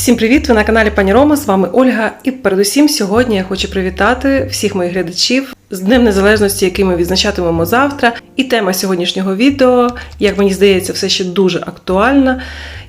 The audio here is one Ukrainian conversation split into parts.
Всім привіт! Ви на каналі Пані Рома. З вами Ольга. І передусім сьогодні я хочу привітати всіх моїх глядачів з Днем Незалежності, який ми відзначатимемо завтра. І тема сьогоднішнього відео, як мені здається, все ще дуже актуальна.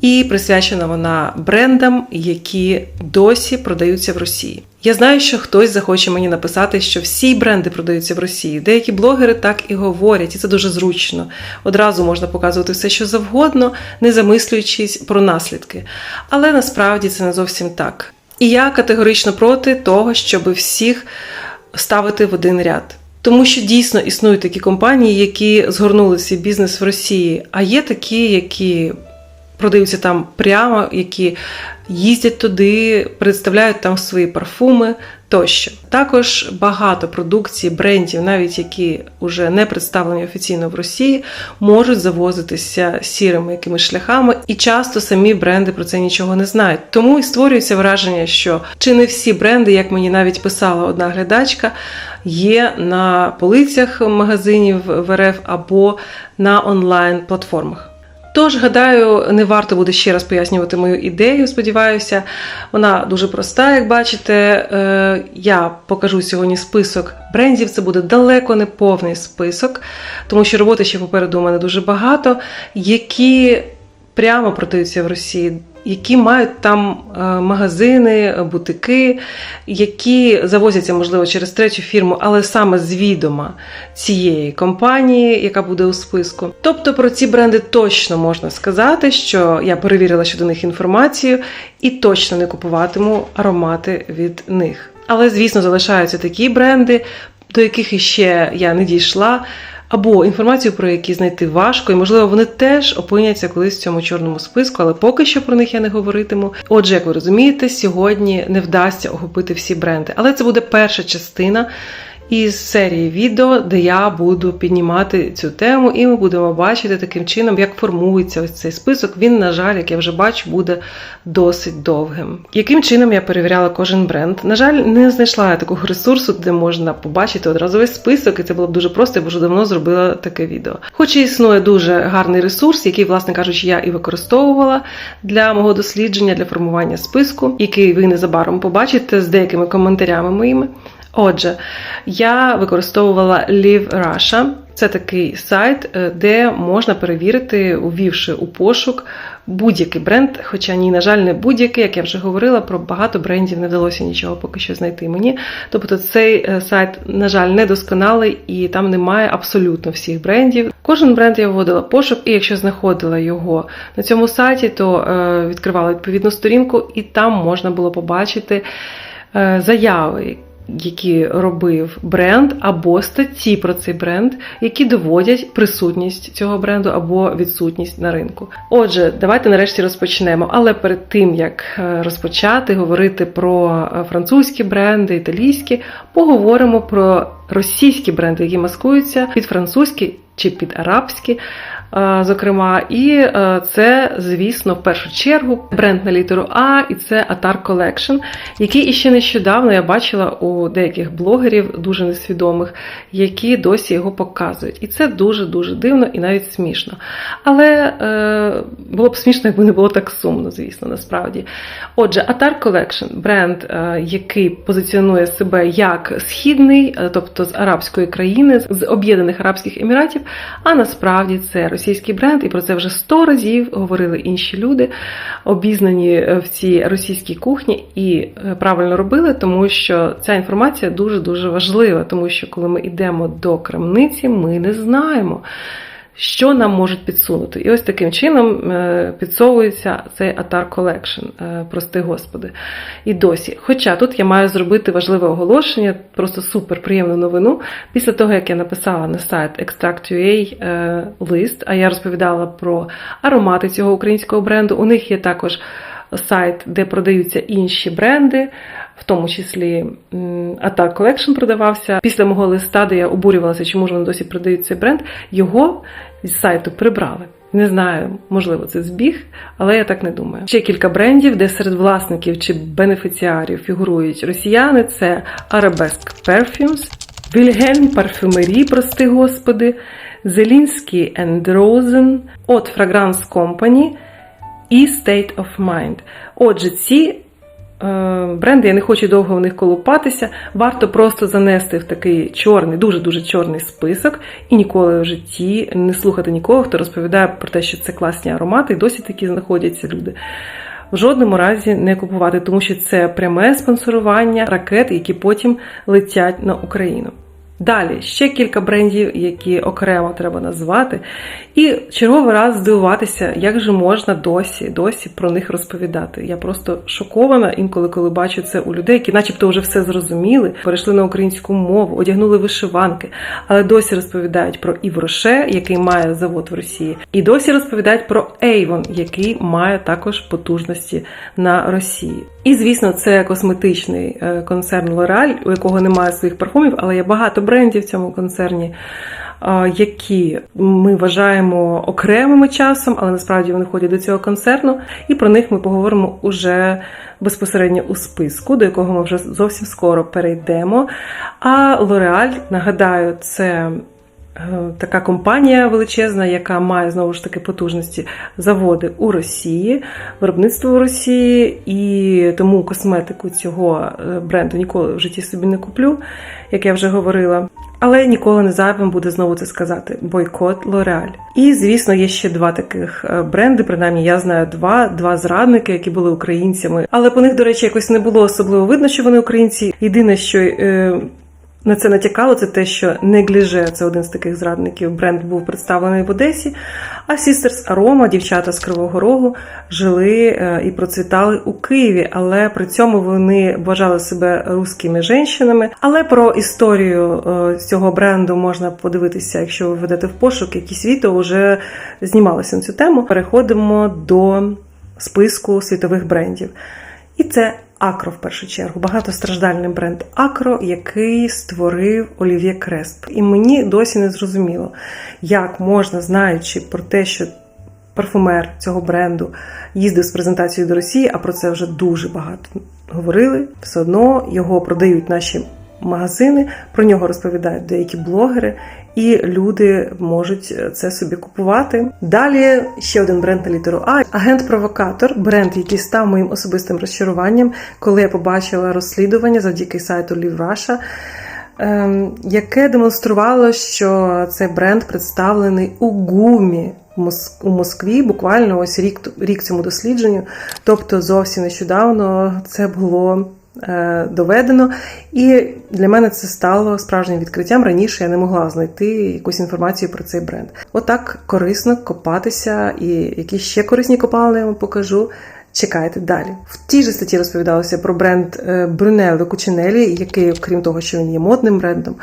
І присвячена вона брендам, які досі продаються в Росії. Я знаю, що хтось захоче мені написати, що всі бренди продаються в Росії. Деякі блогери так і говорять, і це дуже зручно. Одразу можна показувати все, що завгодно, не замислюючись про наслідки. Але насправді це не зовсім так. І я категорично проти того, щоб всіх ставити в один ряд. Тому що дійсно існують такі компанії, які згорнули свій бізнес в Росії, а є такі, які продаються там прямо, які їздять туди, представляють там свої парфуми тощо. Також багато продукції, брендів, навіть які вже не представлені офіційно в Росії, можуть завозитися сірими якимись шляхами, і часто самі бренди про це нічого не знають. Тому і створюється враження, що чи не всі бренди, як мені навіть писала одна глядачка, є на полицях магазинів в РФ або на онлайн-платформах. Тож, гадаю, не варто буде ще раз пояснювати мою ідею. Сподіваюся, вона дуже проста, як бачите. Е, Я покажу сьогодні список брендів. Це буде далеко не повний список, тому що роботи ще попереду у мене дуже багато, які прямо продаються в Росії. Які мають там е, магазини, бутики, які завозяться, можливо, через третю фірму, але саме з відома цієї компанії, яка буде у списку. Тобто про ці бренди точно можна сказати, що я перевірила щодо них інформацію і точно не купуватиму аромати від них. Але, звісно, залишаються такі бренди, до яких іще я не дійшла або інформацію, про які знайти важко, і, можливо, вони теж опиняться колись в цьому чорному списку, але поки що про них я не говоритиму. Отже, як ви розумієте, сьогодні не вдасться охопити всі бренди. Але це буде перша частина із серії відео, де я буду піднімати цю тему, і ми будемо бачити таким чином, як формується ось цей список. Він, на жаль, як я вже бачу, буде досить довгим. Яким чином я перевіряла кожен бренд? На жаль, не знайшла я такого ресурсу, де можна побачити одразу весь список, і це було б дуже просто, я б вже давно зробила таке відео. Хоч і існує дуже гарний ресурс, який, власне кажучи, я і використовувала для мого дослідження, для формування списку, який ви незабаром побачите з деякими коментарями моїми. Отже, я використовувала Live Russia. Це такий сайт, е, де можна перевірити, увівши у пошук будь-який бренд, хоча ні, на жаль, не будь-який, як я вже говорила, про багато брендів не вдалося нічого поки що знайти мені. Тобто цей е, сайт, на жаль, недосконалий і там немає абсолютно всіх брендів. Кожен бренд я вводила пошук, і якщо знаходила його на цьому сайті, то е, відкривала відповідну сторінку, і там можна було побачити заяви які робив бренд, або статті про цей бренд, які доводять присутність цього бренду або відсутність на ринку. Отже, давайте нарешті розпочнемо. Але перед тим як е, розпочати говорити про е, французькі бренди, італійські, поговоримо про російські бренди, які маскуються під французькі чи під арабські. Зокрема, і е, це, звісно, в першу чергу бренд на літеру А, і це Atar Collection, який іще нещодавно я бачила у деяких блогерів, дуже несвідомих, які досі його показують. І це дуже-дуже дивно і навіть смішно. Але е, було б смішно, якби не було так сумно, звісно, насправді. Отже, Atar Collection бренд, е, який позиціонує себе як східний, тобто з арабської країни, з Об'єднаних Арабських Еміратів, а насправді це російський бренд, і про це вже сто разів говорили інші люди, обізнані е, в цій російській кухні, і е, правильно робили, тому що ця інформація дуже дуже важлива, тому що коли ми йдемо до крамниці, ми не знаємо що нам можуть підсунути. І ось таким чином е, підсовується цей Atar Collection, е, прости господи. І досі. Хоча тут я маю зробити важливе оголошення, просто супер приємну новину. Після того, як я написала на сайт Extract.ua е, лист, а я розповідала про аромати цього українського бренду, у них є також сайт, де продаються інші бренди в тому числі Attack Collection продавався. Після мого листа, де я обурювалася, чому ж вони досі продають цей бренд, його з сайту прибрали. Не знаю, можливо, це збіг, але я так не думаю. Ще кілька брендів, де серед власників чи бенефіціарів фігурують росіяни: це Arabesque Perfumes, Wilhelm Parfumerie, прости господи, Зелінський Rosen, От Fragrance Company і State of Mind. Отже, ці бренди, я не хочу довго в них колупатися, варто просто занести в такий чорний, дуже-дуже чорний список і ніколи в житті не слухати нікого, хто розповідає про те, що це класні аромати, і досі такі знаходяться люди. В жодному разі не купувати, тому що це пряме спонсорування ракет, які потім летять на Україну. Далі ще кілька брендів, які окремо треба назвати, і черговий раз здивуватися, як же можна досі, досі про них розповідати. Я просто шокована інколи, коли бачу це у людей, які, начебто, вже все зрозуміли, перейшли на українську мову, одягнули вишиванки, але досі розповідають про Івроше, який має завод в Росії, і досі розповідають про Avon, який має також потужності на Росії. І звісно, це косметичний е, концерн L'Oreal, у якого немає своїх парфумів, але є багато брендів в цьому концерні, які ми вважаємо окремими часом, але насправді вони входять до цього концерну. І про них ми поговоримо уже безпосередньо у списку, до якого ми вже зовсім скоро перейдемо. А Лореаль, нагадаю, це. Е, Така компанія величезна, яка має знову ж таки потужності заводи у Росії, виробництво у Росії, і тому косметику цього е, бренду ніколи в житті собі не куплю, як я вже говорила. Але ніколи не зайвим буде знову це сказати: бойкот L'Oreal. І звісно, є ще два таких е, бренди. Принаймні, я знаю два, два зрадники, які були українцями. Але по них, до речі, якось не було особливо видно, що вони українці. Єдине, що на це натякало, це те, що Негліже, це один з таких зрадників. Бренд був представлений в Одесі. А Sisters Aroma, дівчата з Кривого Рогу, жили е, і процвітали у Києві, але при цьому вони вважали себе русскими жінками. Але про історію е, цього бренду можна подивитися, якщо ви ведете в пошук, якісь відео вже знімалися на цю тему. Переходимо до списку світових брендів. І це Акро в першу чергу, багатостраждальний бренд Акро, який створив Олів'є Кресп. І мені досі не зрозуміло, як можна, знаючи про те, що парфумер цього бренду їздив з презентацією до Росії, а про це вже дуже багато говорили. Все одно його продають наші магазини, про нього розповідають деякі блогери, і люди можуть це собі купувати. Далі ще один бренд на літеру А агент-провокатор, бренд, який став моїм особистим розчаруванням, коли я побачила розслідування завдяки сайту Live Russia, ем, яке демонструвало, що цей бренд представлений у гумі. у Москві буквально ось рік рік цьому дослідженню, тобто зовсім нещодавно це було е, доведено. І для мене це стало справжнім відкриттям. Раніше я не могла знайти якусь інформацію про цей бренд. Отак корисно копатися, і які ще корисні копалини я вам покажу. Чекайте далі. В тій же статті розповідалося про бренд Brunello Cucinelli, який, окрім того, що він є модним брендом,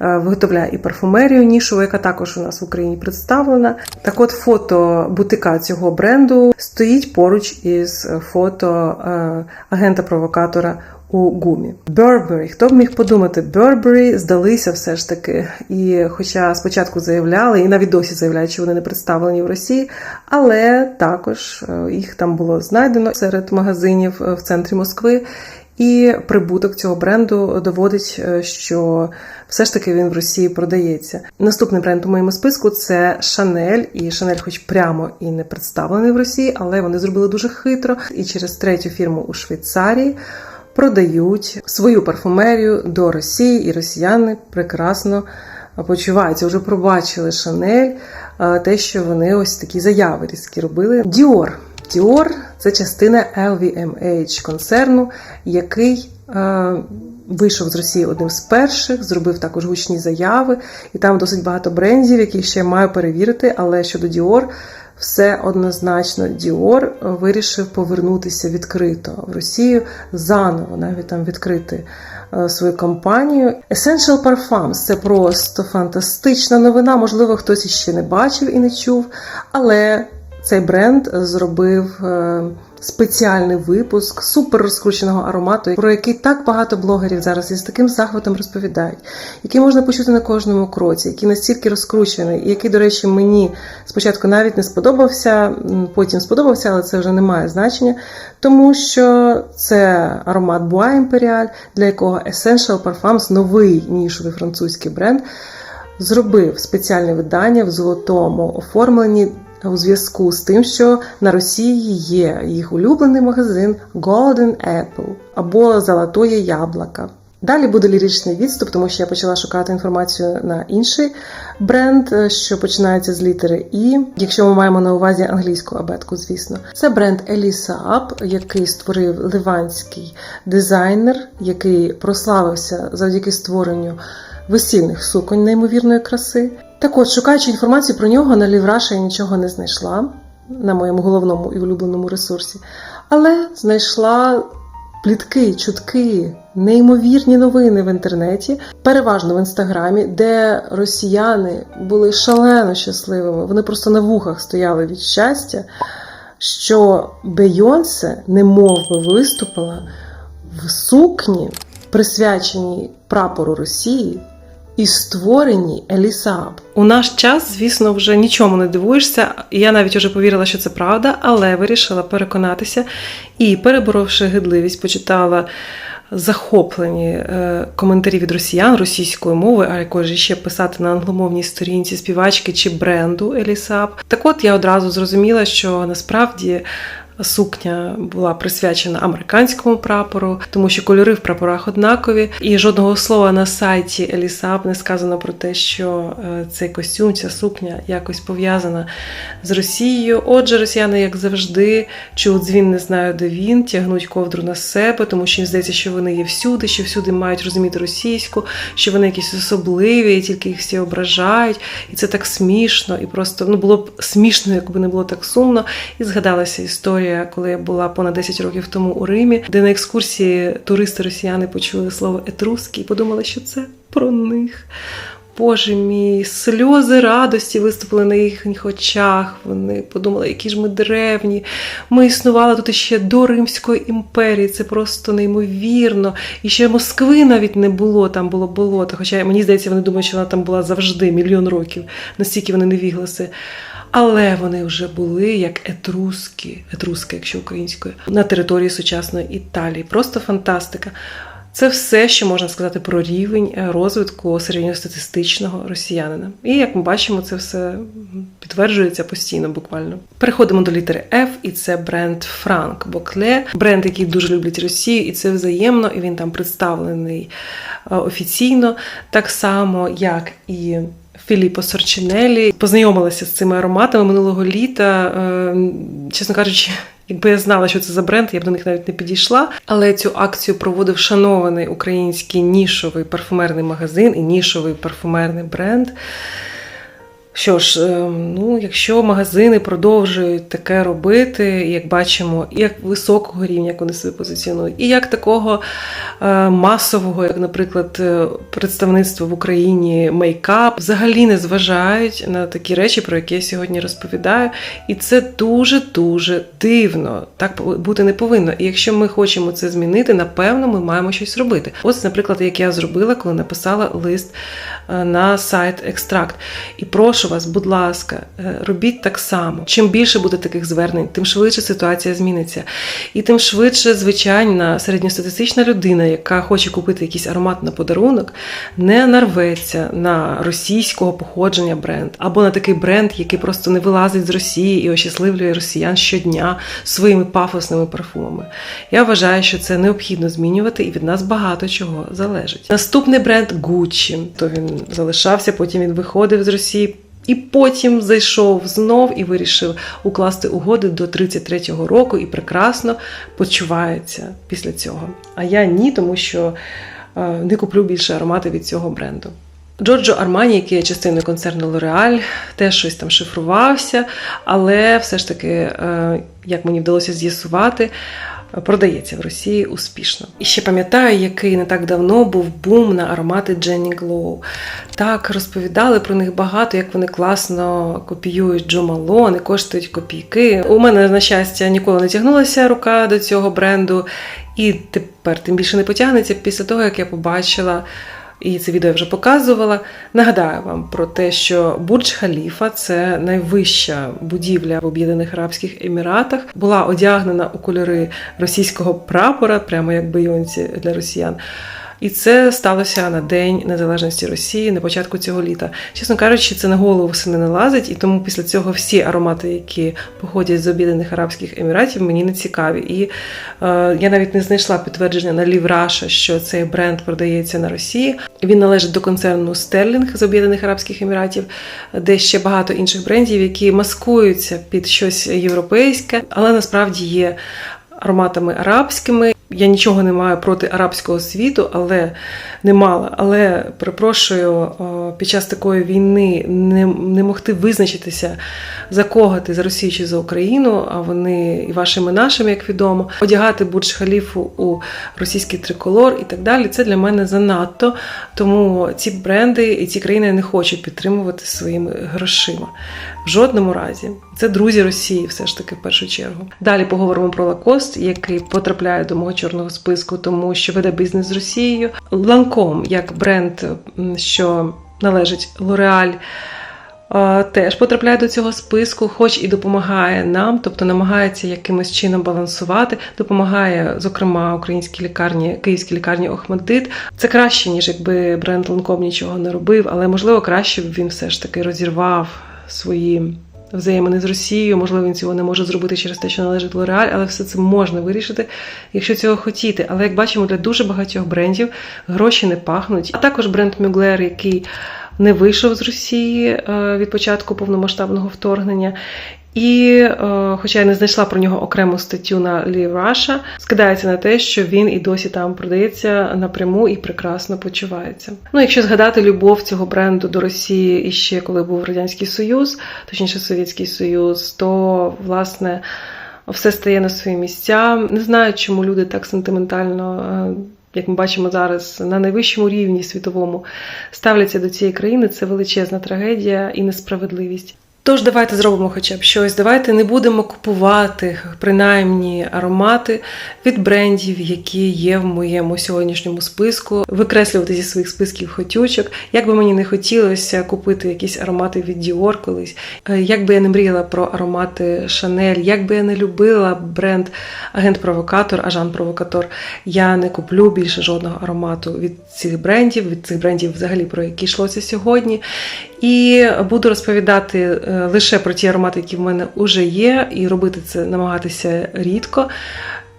е, виготовляє і парфумерію нішову, яка також у нас в Україні представлена. Так от фото бутика цього бренду стоїть поруч із фото е, агента-провокатора у гумі. Burberry. Хто б міг подумати, Burberry здалися все ж таки. І хоча спочатку заявляли, і навіть досі заявляють, що вони не представлені в Росії, але також е, їх там було знайдено серед магазинів е, в центрі Москви. І прибуток цього бренду доводить, е, що все ж таки він в Росії продається. Наступний бренд у моєму списку це Шанель. І Шанель, хоч прямо і не представлений в Росії, але вони зробили дуже хитро. І через третю фірму у Швейцарії продають свою парфумерію до Росії, і росіяни прекрасно почуваються. Вже пробачили Шанель, те, що вони ось такі заяви різкі робили. Dior. Dior – це частина LVMH концерну, який Вийшов з Росії одним з перших, зробив також гучні заяви, і там досить багато брендів, які ще маю перевірити. Але щодо Dior, все однозначно Діор вирішив повернутися відкрито в Росію заново, навіть там відкрити е, свою компанію. Essential Parfums – це просто фантастична новина. Можливо, хтось іще не бачив і не чув, але цей бренд зробив. Спеціальний випуск супер розкрученого аромату, про який так багато блогерів зараз із таким захватом розповідають, який можна почути на кожному кроці, який настільки розкручений, і який, до речі, мені спочатку навіть не сподобався, потім сподобався, але це вже не має значення, тому що це аромат Bois Imperial, для якого Essential Parfums, новий нішовий французький бренд. Зробив спеціальне видання в золотому оформленні у зв'язку з тим, що на Росії є їх улюблений магазин Golden Apple або Золотоє яблуко. Далі буде ліричний відступ, тому що я почала шукати інформацію на інший бренд, е, що починається з літери І. Якщо ми маємо на увазі англійську абетку, звісно, це бренд Elisa Up, який створив ливанський дизайнер, який прославився завдяки створенню весільних суконь неймовірної краси. Так от, шукаючи інформацію про нього, на Лівраша я нічого не знайшла на моєму головному і улюбленому ресурсі, але знайшла плітки, чутки, неймовірні новини в інтернеті, переважно в інстаграмі, де росіяни були шалено щасливими. Вони просто на вухах стояли від щастя, що Бейонсе немов би виступила в сукні, присвяченій прапору Росії. І створені Елісаб. У наш час, звісно, вже нічому не дивуєшся. Я навіть уже повірила, що це правда, але вирішила переконатися і, переборовши гидливість, почитала захоплені е, коментарі від росіян російською мовою, а якої ж ще писати на англомовній сторінці співачки чи бренду Елісаб. Так от я одразу зрозуміла, що насправді. Сукня була присвячена американському прапору, тому що кольори в прапорах однакові, і жодного слова на сайті Елісаб не сказано про те, що е, цей костюм, ця сукня якось пов'язана з Росією. Отже, росіяни, як завжди, чують дзвін, не знаю, де він, тягнуть ковдру на себе, тому що їм здається, що вони є всюди, що всюди мають розуміти російську, що вони якісь особливі, і тільки їх всі ображають. І це так смішно, і просто ну було б смішно, якби не було так сумно. І згадалася історія коли я була понад 10 років тому у Римі, де на екскурсії туристи-росіяни почули слово етруски і подумали, що це про них. Боже мій, сльози радості виступили на їхніх очах. Вони подумали, які ж ми древні. Ми існували тут іще до Римської імперії. Це просто неймовірно. І ще Москви навіть не було, там було болото. Хоча мені здається, вони думають, що вона там була завжди мільйон років, настільки вони не вігласи. Але вони вже були як етруски, етруски, якщо українською, на території сучасної Італії. Просто фантастика. Це все, що можна сказати про рівень розвитку середньостатистичного росіянина. І як ми бачимо, це все підтверджується постійно, буквально. Переходимо до літери F, і це бренд Frank Бокле, бренд, який дуже люблять Росію, і це взаємно, і він там представлений офіційно, так само, як і. Філіппо Сорчинелі познайомилася з цими ароматами минулого літа. Е, чесно кажучи, якби я знала, що це за бренд, я б до них навіть не підійшла. Але цю акцію проводив шанований український нішовий парфумерний магазин і нішовий парфумерний бренд. Що ж, ем, ну, якщо магазини продовжують таке робити, як бачимо, як високого рівня, як вони себе позиціонують, і як такого е, масового, як, наприклад, е, представництво в Україні мейкап, взагалі не зважають на такі речі, про які я сьогодні розповідаю. І це дуже-дуже дивно. Так бути не повинно. І якщо ми хочемо це змінити, напевно, ми маємо щось робити. Ось, наприклад, як я зробила, коли написала лист е, на сайт Екстракт. І прошу вас, будь ласка, е, робіть так само. Чим більше буде таких звернень, тим швидше ситуація зміниться. І тим швидше звичайна середньостатистична людина, яка хоче купити якийсь аромат на подарунок, не нарветься на російського походження бренд або на такий бренд, який просто не вилазить з Росії і ощасливлює росіян щодня своїми пафосними парфумами. Я вважаю, що це необхідно змінювати, і від нас багато чого залежить. Наступний бренд Gucci. То він залишався, потім він виходив з Росії. І потім зайшов знов і вирішив укласти угоди до 33-го року і прекрасно почувається після цього. А я ні, тому що е, не куплю більше аромати від цього бренду. Джорджо Армані, який є частиною концерну L'Oreal, теж щось там шифрувався, але все ж таки, е, як мені вдалося з'ясувати, продається в Росії успішно. І ще пам'ятаю, який не так давно був бум на аромати Дженні Глоу. Так розповідали про них багато, як вони класно копіюють Джо Малон і коштують копійки. У мене, на щастя, ніколи не тягнулася рука до цього бренду, і тепер тим більше не потягнеться після того, як я побачила і це відео я вже показувала. Нагадаю вам про те, що Бурдж Халіфа це найвища будівля в Об'єднаних Арабських Еміратах, була одягнена у кольори російського прапора, прямо як бойонці для росіян. І це сталося на День Незалежності Росії на початку цього літа. Чесно кажучи, це на голову все не налазить, і тому після цього всі аромати, які походять з Об'єднаних Арабських Еміратів, мені не цікаві. І е, я навіть не знайшла підтвердження на Лівраша, що цей бренд продається на Росії. Він належить до концерну Стерлінг з Об'єднаних Арабських Еміратів, де ще багато інших брендів, які маскуються під щось європейське, але насправді є ароматами арабськими. Я нічого не маю проти арабського світу, але не мала. Але перепрошую, під час такої війни не, не могти визначитися за кого ти за Росію чи за Україну. А вони і вашими, і нашими, як відомо, одягати бурдж халіфу у російський триколор і так далі. Це для мене занадто. Тому ці бренди і ці країни не хочу підтримувати своїми грошима. В жодному разі. Це друзі Росії, все ж таки, в першу чергу. Далі поговоримо про Лакост, який потрапляє до мого чорного списку, тому що веде бізнес з Росією. Ланком, як бренд, що належить е, Теж потрапляє до цього списку, хоч і допомагає нам, тобто намагається якимось чином балансувати, допомагає, зокрема, українській лікарні, київській лікарні Охмаддит. Це краще, ніж якби бренд Ланком нічого не робив, але можливо краще б він все ж таки розірвав свої взаємини з Росією. Можливо, він цього не може зробити через те, що належить Лореаль, але все це можна вирішити, якщо цього хотіти. Але як бачимо, для дуже багатьох брендів гроші не пахнуть. А також бренд Mugler, який не вийшов з Росії е, від початку повномасштабного вторгнення. І, е, хоча я не знайшла про нього окрему статтю на Live Russia, скидається на те, що він і досі там продається напряму і прекрасно почувається. Ну, якщо згадати любов цього бренду до Росії і ще коли був Радянський Союз, точніше Совєтський Союз, то власне все стає на свої місця. Не знаю, чому люди так сентиментально. е, Як ми бачимо зараз на найвищому рівні світовому ставляться до цієї країни, це величезна трагедія і несправедливість. Тож давайте зробимо хоча б щось. Давайте не будемо купувати принаймні аромати від брендів, які є в моєму сьогоднішньому списку, викреслювати зі своїх списків хотючок. Як би мені не хотілося купити якісь аромати від Dior колись, е, як би я не мріяла про аромати Chanel, як би я не любила бренд Агент-провокатор, Ажан Провокатор, я не куплю більше жодного аромату від цих брендів, від цих брендів, взагалі про які йшлося сьогодні. І буду розповідати е, лише про ті аромати, які в мене вже є, і робити це намагатися рідко.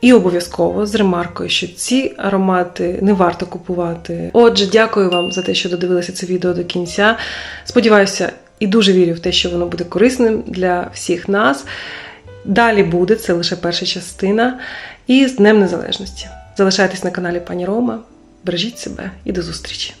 І обов'язково з ремаркою, що ці аромати не варто купувати. Отже, дякую вам за те, що додивилися це відео до кінця. Сподіваюся, і дуже вірю в те, що воно буде корисним для всіх нас. Далі буде це лише перша частина. І з Днем Незалежності. Залишайтесь на каналі Пані Рома. Бережіть себе і до зустрічі!